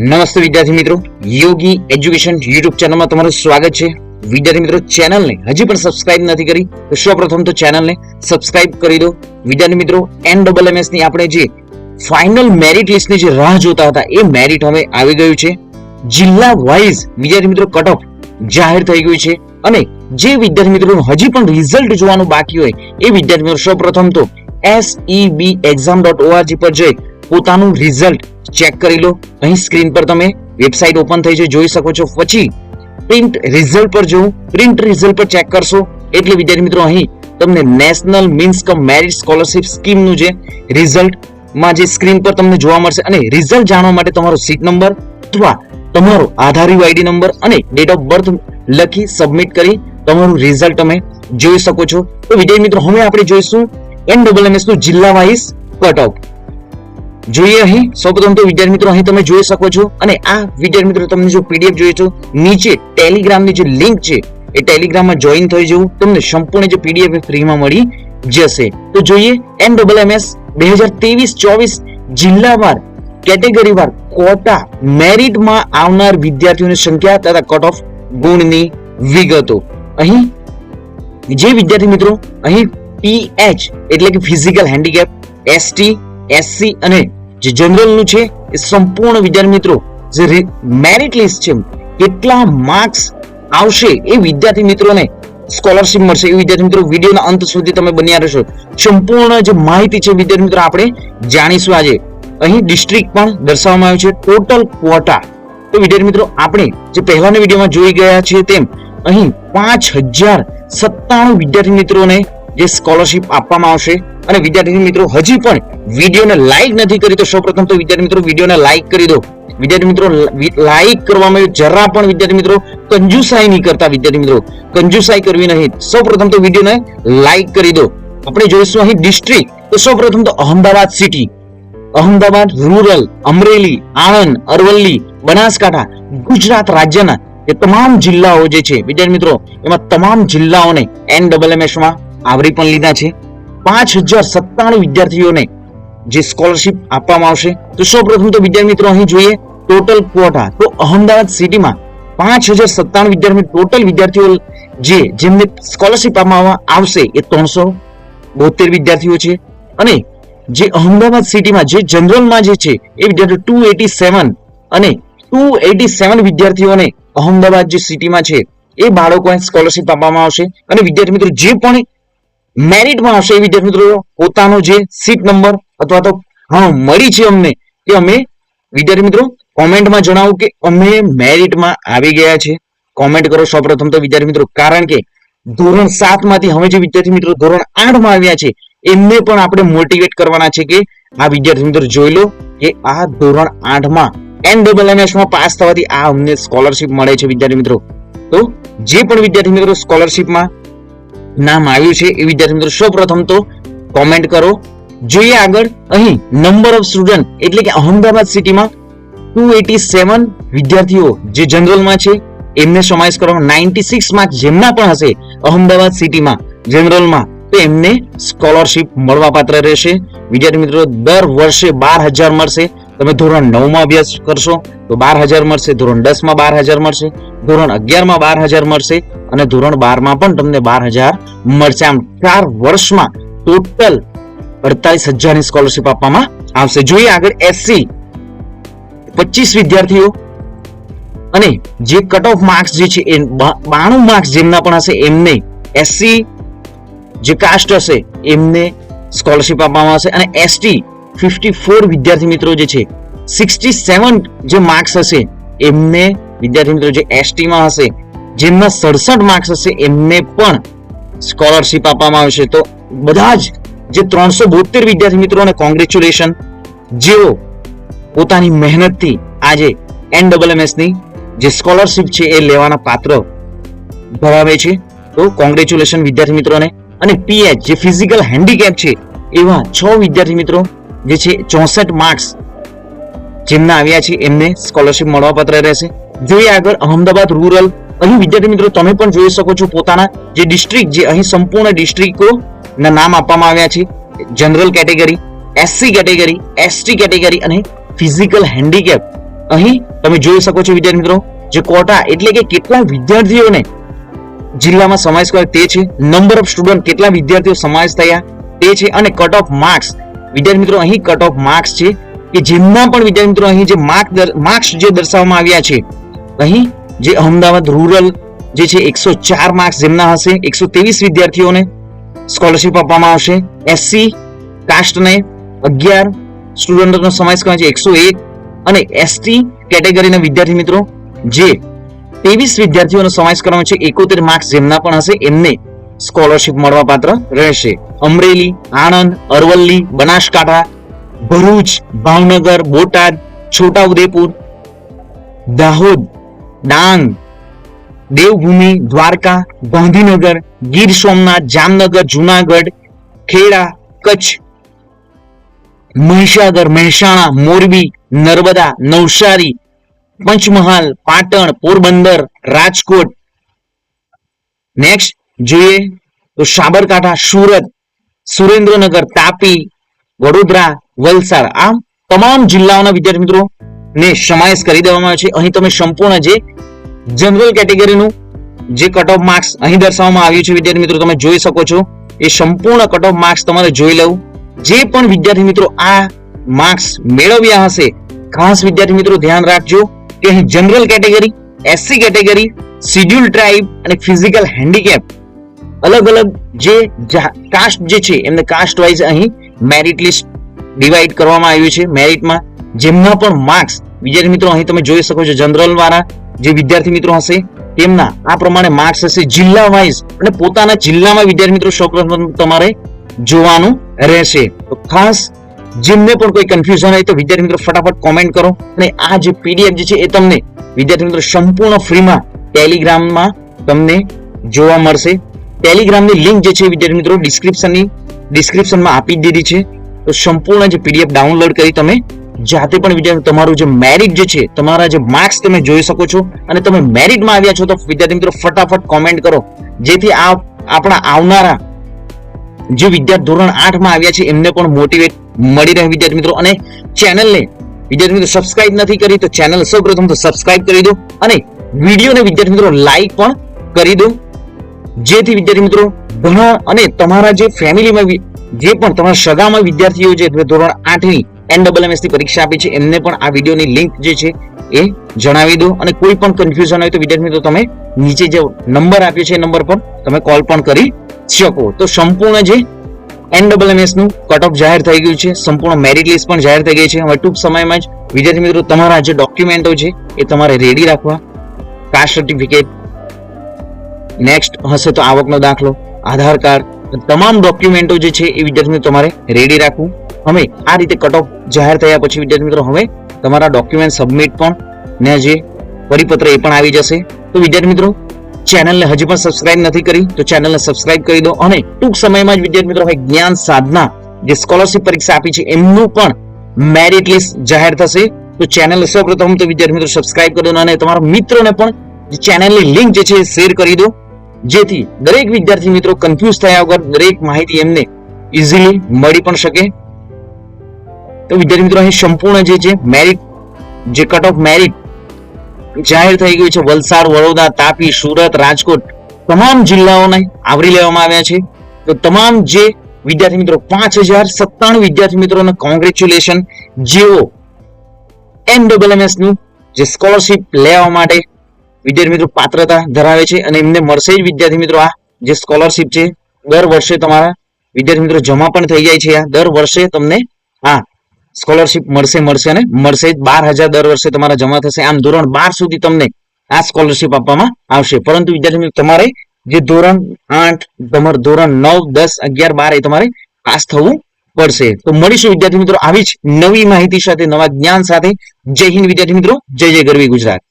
નમસ્તે વિદ્યાર્થી મિત્રો. યોગી એજ્યુકેશન યુટ્યુબ ચેનલમાં તમારું સ્વાગત છે. વિદ્યાર્થી મિત્રો, ચેનલને હજી પણ સબસ્ક્રાઇબ નથી કરી, તો સૌપ્રથમ તો ચેનલને સબસ્ક્રાઇબ કરી દો. વિદ્યાર્થી મિત્રો એન ડબલ એમએસની આપણે જે ફાઇનલ મેરિટ લિસ્ટની જે રાહ જોતા હતા, એ મેરિટ હવે આવી ગયું છે. જિલ્લા વાઇઝ વિદ્યાર્થી મિત્રો કટ ઓફ જાહેર થઈ ગયું છે. અને જે વિદ્યાર્થી મિત્રોનું હજી પણ રિઝલ્ટ જોવાનું બાકી હોય, એ વિદ્યાર્થી મિત્રો, સૌપ્રથમ તો એસઈબી એક્ઝામ ડોટ ઓઆરજી પર જઈ પોતાનું રિઝલ્ટ ચેક કરી લો. અહીં સ્ક્રીન પર તમે વેબસાઇટ ઓપન થઈ છે જોઈ શકો છો. પછી પ્રિન્ટ રિઝલ્ટ પર જવું. પ્રિન્ટ રિઝલ્ટ પર ચેક કરશો. એટલે વિદ્યાર્થી મિત્રો અહીં તમને national means cum merit scholarship સ્કીમનું જે રિઝલ્ટમાં જે સ્ક્રીન પર તમને જોવા મળશે. અને રિઝલ્ટ જાણવા માટે તમારો સીટ નંબર અથવા તમારો આધાર આઈડી નંબર અને ડેટ ઓફ બર્થ લખી સબમિટ કરી તમારું રિઝલ્ટ તમે જોઈ શકો છો. તો વિદ્યાર્થી મિત્રો, હવે આપણે જોઈશું એન ડબલ એમ નું જિલ્લા વાઇઝ કટ ઓફ જોઈએ અહીં સૌપ્રથમ તો વિદ્યાર્થી મિત્રો, અહીં તમે જોઈ શકો છો અને આ વિદ્યાર્થી મિત્રો તમને જો પીડીએફ જોઈએ છો નીચે ટેલિગ્રામની જે લિંક છે, એ ટેલિગ્રામમાં જોઈન થઈ જવું. તમને સંપૂર્ણ જે પીડીએફ ફ્રીમાં મળી જશે. તો જોઈએ એન ડબલ એમએસ બે હજાર ત્રેવીસ ચોવીસ જિલ્લાવાર કેટેગરીવાર કોટા મેરિટમાં આવનાર વિદ્યાર્થીઓની સંખ્યા તથા કટ ઓફ ગુણની વિગતો. અહીં જે વિદ્યાર્થી મિત્રો, અહીં પીએચ એટલે કે ફિઝિકલ હેન્ડીકેપ એસટી એસસી અને જે જનરલનું છે એ સંપૂર્ણ વિદ્યાર્થી મિત્રો, જે મેરિટ લિસ્ટ છે કેટલા માર્ક્સ આવશે એ વિદ્યાર્થી મિત્રોને સ્કોલરશિપ મળશે. એ વિદ્યાર્થી મિત્રો, વિડીયોના અંત સુધી તમે બન્યા રહેશો. સંપૂર્ણ જે માહિતી છે વિદ્યાર્થી મિત્રો, આપણે જાણીશું આજે. અહીં ડિસ્ટ્રિક્ટ પણ દર્શાવવામાં આવ્યું છે ટોટલ ક્વોટા તો વિદ્યાર્થી મિત્રો, આપણે જે પહેલાના વિડીયોમાં જોઈ ગયા છીએ તેમ, અહીં પાંચ હજાર સત્તાણું વિદ્યાર્થી મિત્રોને જે સ્કોલરશિપ આપવામાં આવશે. અને વિદ્યાર્થી મિત્રો, હજી પણ વિડીયોને લાઈક નથી કરી, તો સૌપ્રથમ તો વિદ્યાર્થી મિત્રો, વિડીયોને લાઈક કરી દો. વિદ્યાર્થી મિત્રો લાઈક કરવામાં જરા પણ વિદ્યાર્થી મિત્રો, કંજુસાઈ નહીં કરતા વિદ્યાર્થી મિત્રો. કંજુસાઈ કરવી નહીં. સૌપ્રથમ તો વિડીયોને લાઈક કરી દો. આપણે જોઈશું અહીં ડિસ્ટ્રિક્ટ તો સૌપ્રથમ તો અહમદાબાદ સિટી અહમદાબાદ રૂરલ અમરેલી, આણંદ, અરવલ્લી, બનાસકાંઠા, ગુજરાત રાજ્યના એ તમામ જિલ્લાઓ જે છે, વિદ્યાર્થી મિત્રો, એમાં તમામ જિલ્લાઓને એન ડબલ એમ માં આવરી પણ લીધા છે. પાંચ હજાર સત્તાણું વિદ્યાર્થીઓને જે સ્કોલરશિપ આપવામાં આવશે. તો સૌપ્રથમ તો વિદ્યાર્થી મિત્રો અહીં જોઈએ ટોટલ ક્વોટા તો અહમદાવાદ સિટીમાં પાંચ હજાર સત્તાણું વિદ્યાર્થી ટોટલ વિદ્યાર્થીઓ જે, જેમને સ્કોલરશિપ આપવામાં આવશે એ ત્રણસો બોતેર વિદ્યાર્થીઓ છે. અને જે અહમદાબાદ સિટીમાં જે જનરલમાં જે છે, એ વિદ્યાર્થીઓ ટુ એટી સેવન અને ટુ એટી સેવન વિદ્યાર્થીઓને અહમદાબાદ જે સિટીમાં છે, એ બાળકોને સ્કોલરશિપ આપવામાં આવશે. અને વિદ્યાર્થી મિત્રો જે પણ મેરિટમાં આવશે વિદ્યાર્થી મિત્રો. પોતાનો જે સીટ નંબર અથવા તો, હા, મળી છે અમને કે અમે વિદ્યાર્થી મિત્રો કોમેન્ટમાં જણાવો કે અમે મેરિટમાં આવી ગયા છે. કોમેન્ટ કરો સૌપ્રથમ તો વિદ્યાર્થી મિત્રો, કારણ કે ધોરણ સાતમાંથી હવે જે વિદ્યાર્થી મિત્રો ધોરણ આઠમાં આવ્યા છે, એમને પણ આપણે મોટિવેટ કરવાના છે કે આ વિદ્યાર્થી મિત્રો જોઈ લો કે આ ધોરણ આઠમાં એન ડબલ એમ માં પાસ થવાથી આ અમને સ્કોલરશિપ મળે છે વિદ્યાર્થી મિત્રો. તો જે પણ વિદ્યાર્થી મિત્રો સ્કોલરશિપમાં નામ આવ્યું છે એ વિદ્યાર્થી મિત્રો, સૌપ્રથમ તો કોમેન્ટ કરો. જોઈએ આગળ, અહીં નંબર ઓફ સ્ટુડન્ટ એટલે કે અહમદાબાદ સિટીમાં ટુ એટી સેવન વિદ્યાર્થીઓ જે જનરલમાં છે, એમને સમાવેશ કરવામાં નાઇન્ટી સિક્સ માર્ક જેમના પણ હશે અહમદાબાદ સિટીમાં જનરલમાં, તો એમને સ્કોલરશિપ મળવાપાત્ર રહેશે. વિદ્યાર્થી મિત્રો, દર વર્ષે બાર હજાર મળશે. તમે ધોરણ નવમાં અભ્યાસ કરશો તો બાર હજાર મળશે, ધોરણ દસમાં બાર હજાર મળશે. ધોરણ અગિયારમાં બાર હજાર મળશે અને ધોરણ બારમાં પણ તમને બાર હજાર મળશે. આમ ચાર વર્ષમાં ટોટલ અડતાલીસ હજારની સ્કોલરશીપ આપવામાં આવશે. જોઈએ આગળ એસસી પચીસ વિદ્યાર્થીઓ અને જે કટ ઓફ માર્ક્સ જે છે એ બાણું માર્ક્સ જેમના પણ હશે, એમને એસસી જે કાસ્ટ હશે, એમને સ્કોલરશિપ આપવામાં આવશે. અને એસટી ફિફ્ટી ફોર વિદ્યાર્થી મિત્રો જે છે સિક્સટી સેવન જે માર્ક્સ હશે, એમને વિદ્યાર્થી મિત્રો, જે એસટીમાં હશે, જેમના સડસઠ માર્ક્સ હશે, એમને પણ સ્કોલરશિપ આપવામાં આવશે. તો બધા જ જે ત્રણસો બોતેર વિદ્યાર્થી મિત્રોને કોંગ્રેચ્યુલેશન જેઓ પોતાની મહેનતથી આજે એન ડબલ એમએસની જે સ્કોલરશિપ છે, એ લેવાના પાત્ર ભરાવે છે. તો કોંગ્રેચ્યુલેશન વિદ્યાર્થી મિત્રોને. અને પીએચ જે ફિઝિકલ હેન્ડીકેપ છે, એવા છ વિદ્યાર્થી મિત્રો, જે છે ચોસઠ માર્ક્સ જેમના આવ્યા છે, એમને સ્કોલરશિપ મળવા પાત્ર રહેશે. જોઈએ આગળ અહમદાબાદ રૂરલ અહીં વિદ્યાર્થી મિત્રો, તમે પણ જોઈ શકો છો પોતાના જે ડિસ્ટ્રિક્ટ જે અહીં સંપૂર્ણ ડિસ્ટ્રિક્ટોના નામ આપવામાં આવ્યા છે. General category SC category ST category અને ફિઝિકલ હેન્ડીકેપ અહીં તમે જોઈ શકો છો વિદ્યાર્થી મિત્રો, જે કોટા એટલે કે કેટલા વિદ્યાર્થીઓને જિલ્લામાં સમાવેશ કર્યો તે છે. નંબર ઓફ સ્ટુડન્ટ કેટલા વિદ્યાર્થીઓ સમાવેશ થયા તે છે અને કટ ઓફ માર્ક્સ વિદ્યાર્થી મિત્રો, અહીં કટ ઓફ માર્ક્સ છે. કે જેમના પણ વિદ્યાર્થી મિત્રો અહીં જે માર્ક માર્ક્સ જે દર્શાવવામાં આવ્યા છે, અહીં જે અમદાવાદ રૂરલ જે છે એકસો ચાર માર્ક્સ જેમના હશે, એકસો ત્રેવીસ વિદ્યાર્થીઓને સ્કોલરશિપ આપવામાં આવશે. એસસી કાસ્ટને અગિયાર સ્ટુડન્ટોનો સમાવેશ કરે છે એકસો એક. અને એસટી કેટેગરીના વિદ્યાર્થી મિત્રો જે ત્રેવીસ વિદ્યાર્થીઓનો સમાવેશ કરવામાં છે એકોતેર માર્ક્સ જેમના પણ હશે, એમને સ્કોલરશિપ મળવા પાત્ર રહેશે. અમરેલી, આણંદ, અરવલ્લી, બનાસકાંઠા ભરૂચ, ભાવનગર, બોટાદ, છોટાઉદેપુર, દાહોદ, ડાંગ, દેવભૂમિ, દ્વારકા, ગાંધીનગર, ગીર સોમનાથ, જામનગર, જુનાગઢ, ખેડા, કચ્છ, મહીસાગર, મહેસાણા, મોરબી, નર્મદા, નવસારી, પંચમહાલ, પાટણ, પોરબંદર, રાજકોટ. નેક્સ્ટ જોઈએ તો સાબરકાંઠા, સુરત, સુરેન્દ્રનગર, તાપી વડોદરા, વલસાડ, આમ તમામ જિલ્લાઓના વિદ્યાર્થી મિત્રો, ને સમાવેશ કરી દેવામાં આવ્યો છે. અહીં તમે સંપૂર્ણ જે જનરલ કેટેગરીનું જે કટ ઓફ માર્ક્સ અહીં દર્શાવવામાં આવ્યું છે વિદ્યાર્થી મિત્રો, તમે જોઈ શકો છો. એ સંપૂર્ણ કટ ઓફ માર્ક્સ તમારે જોઈ લેવું જે પણ વિદ્યાર્થી મિત્રો આ માર્ક્સ મેળવ્યા હશે, ખાસ વિદ્યાર્થી મિત્રો ધ્યાન રાખજો કે અહીં general category SC category schedule tribe અને ફિઝિકલ હેન્ડીકેપ અલગ અલગ જે કાસ્ટ જે છે, એમને કાસ્ટ વાઇઝ અહીં મેરિટ લિસ્ટ ડિવાઈડ કરવામાં આવ્યું છે. મેરિટમાં જેમના પણ માર્ક્સ વિદ્યાર્થી મિત્રો, અહીં તમે જોઈ શકો છો જનરલ વાળા જે વિદ્યાર્થી મિત્રો હશે, તેમના આ પ્રમાણે માર્ક્સ હશે જિલ્લા વાઇઝ અને પોતાના જિલ્લામાં વિદ્યાર્થી મિત્રો સૌપ્રથમ તમારે જોવાનું રહેશે. તો ખાસ જેમને પણ કોઈ કન્ફ્યુઝન હોય તો વિદ્યાર્થી મિત્રો ફટાફટ કોમેન્ટ કરો. અને આ જે પીડીએફ જે છે એ તમને વિદ્યાર્થી મિત્રો સંપૂર્ણ ફ્રીમાં ટેલિગ્રામમાં તમને જોવા મળશે. ટેલિગ્રામની લિંક જે છે વિદ્યાર્થી મિત્રો ડિસ્ક્રિપ્શનની ડિસ્ક્રિપ્શનમાં આપી દીધી છે. તો સંપૂર્ણ જે પીડીએફ ડાઉનલોડ કરી તમે, જાતે પણ વિદ્યાર્થી તમારું જે મેરિટ જે છે, તમારા જે માર્ક્સ તમે જોઈ શકો છો. અને તમે મેરિટમાં આવ્યા છો તો વિદ્યાર્થી મિત્રો ફટાફટ કોમેન્ટ કરો. જેથી આ આપણા આવનારા જે વિદ્યાર્થી ધોરણ આઠમાં આવ્યા છે, એમને પણ મોટિવેટ મળી રહે વિદ્યાર્થી મિત્રો. અને ચેનલને વિદ્યાર્થી મિત્રો સબસ્ક્રાઇબ નથી કરી, તો ચેનલ સૌપ્રથમ તો સબસ્ક્રાઇબ કરી દો. અને વિડીયોને વિદ્યાર્થી મિત્રો લાઈક પણ કરી દો. જેથી વિદ્યાર્થી મિત્રો ઘણા અને તમારા જે ફેમિલીમાં જે પણ તમારા સગામાં વિદ્યાર્થીઓ જે ધોરણ આઠની ડબલની પરીક્ષા આપી છે, એમને પણ આ વિડીયોની લિંક જે છે એ જણાવી દો. અને કોઈ પણ કન્ફ્યુઝન હોય તો વિદ્યાર્થી મિત્રો તમે નીચે જે નંબર આપ્યો છે, એ નંબર પર તમે કોલ પણ કરી શકો. તો સંપૂર્ણ જે એનડબલએમએસનું કટ ઓફ જાહેર થઈ ગયું છે, સંપૂર્ણ મેરિટ લિસ્ટ પણ જાહેર થઈ ગઈ છે. હવે ટૂંક સમયમાં જ વિદ્યાર્થી મિત્રો, તમારા જે ડોક્યુમેન્ટો છે, એ તમારે રેડી રાખવા. કાસ્ટ સર્ટિફિકેટ નેક્સ્ટ હશે તો આવકનો દાખલો, આધાર કાર્ડ તમામ ડોક્યુમેન્ટો જે છે એ વિદ્યાર્થી તમારે રેડી રાખવું. હવે આ રીતે કટ ઓફ જાહેર થયા પછી વિદ્યાર્થી મિત્રો, હવે તમારા ડોક્યુમેન્ટ સબમિટ પણ, ને જે પરિપત્ર એ પણ આવી જશે. તો વિદ્યાર્થી મિત્રો ચેનલને હજી પણ સબસ્ક્રાઇબ નથી કરી, તો ચેનલને સબસ્ક્રાઇબ કરી દો અને ટૂંક સમયમાં જ વિદ્યાર્થી મિત્રો, હવે જ્ઞાન સાધના જે સ્કોલરશિપ પરીક્ષા આપી છે, એમનું પણ મેરિટ લિસ્ટ જાહેર થશે. તો ચેનલ સૌપ્રથમ તો વિદ્યાર્થી મિત્રો સબસ્ક્રાઇબ કરી દો અને તમારા મિત્રોને પણ ચેનલની લિંક જે છે શેર કરી દો. જેથી દરેક વિદ્યાર્થી મિત્રો કન્ફ્યુઝ થયા વગર દરેક માહિતી એમને ઇઝીલી મળી પણ શકે. તો વિદ્યાર્થી મિત્રો, અહીં સંપૂર્ણ જે છે મેરિટ જે કટ ઓફ મેરિટ જાહેર થઈ ગયું છે, વલસાડ, વડોદરા, તાપી, સુરત, રાજકોટ, તમામ જિલ્લાઓને આવરી લેવામાં આવ્યા છે. તો તમામ જે વિદ્યાર્થી મિત્રો, પાંચ હજાર સત્તાણું વિદ્યાર્થી મિત્રોને કોંગ્રેચ્યુલેશન જેઓ એનડબલએમએસનું જે સ્કોલરશિપ લેવા માટે વિદ્યાર્થી મિત્રો પાત્રતા ધરાવે છે અને એમને મળશે જ વિદ્યાર્થી મિત્રો આ જે સ્કોલરશિપ છે, દર વર્ષે તમારા વિદ્યાર્થી મિત્રો જમા પણ થઈ જાય છે આ. દર વર્ષે તમને આ સ્કોલરશિપ મળશે મળશે અને મળશે બાર હજાર દર વર્ષે તમારા જમા થશે. આમ ધોરણ બાર સુધી તમને આ સ્કોલરશિપ આપવામાં આવશે. પરંતુ વિદ્યાર્થી મિત્રો તમારે જે ધોરણ આઠ, તમારું ધોરણ નવ, દસ, અગિયાર, બાર એ તમારે પાસ થવું પડશે. તો મળીશું વિદ્યાર્થી મિત્રો આવી જ નવી માહિતી સાથે, નવા જ્ઞાન સાથે. જય હિન્દ વિદ્યાર્થી મિત્રો. જય જય ગરવી ગુજરાત.